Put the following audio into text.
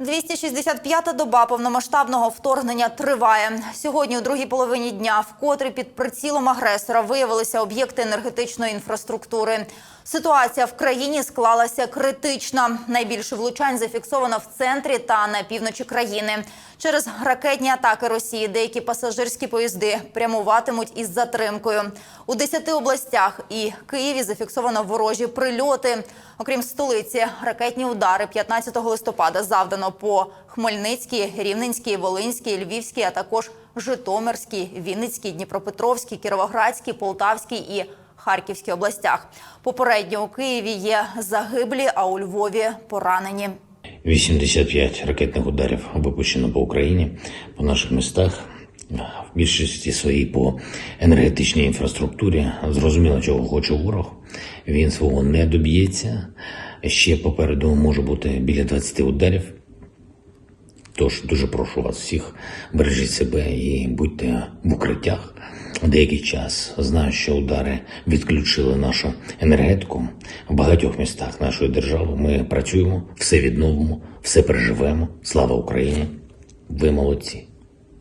265-та доба повномасштабного вторгнення триває. Сьогодні, у другій половині дня, вкотре під прицілом агресора виявилися об'єкти енергетичної інфраструктури. Ситуація в країні склалася критична. Найбільше влучань зафіксовано в центрі та на півночі країни. Через ракетні атаки Росії деякі пасажирські поїзди прямуватимуть із затримкою. У 10 областях і Києві зафіксовано ворожі прильоти. Окрім столиці, ракетні удари 15 листопада завдано по Хмельницькій, Рівненській, Волинській, Львівській, а також Житомирській, Вінницькій, Дніпропетровській, Кіровоградській, Полтавській і Харківській областях. Попередньо у Києві є загиблі, а у Львові поранені. 85 ракетних ударів випущено по Україні, по наших містах, в більшості своїй по енергетичній інфраструктурі. Зрозуміло, чого хоче ворог. Він свого не доб'ється. Ще попереду може бути біля 20 ударів. Тож дуже прошу вас всіх, бережіть себе і будьте в укриттях. Деякий час знаю, що удари відключили нашу енергетику в багатьох містах нашої держави. Ми працюємо, все відновимо, все переживемо. Слава Україні! Ви молодці!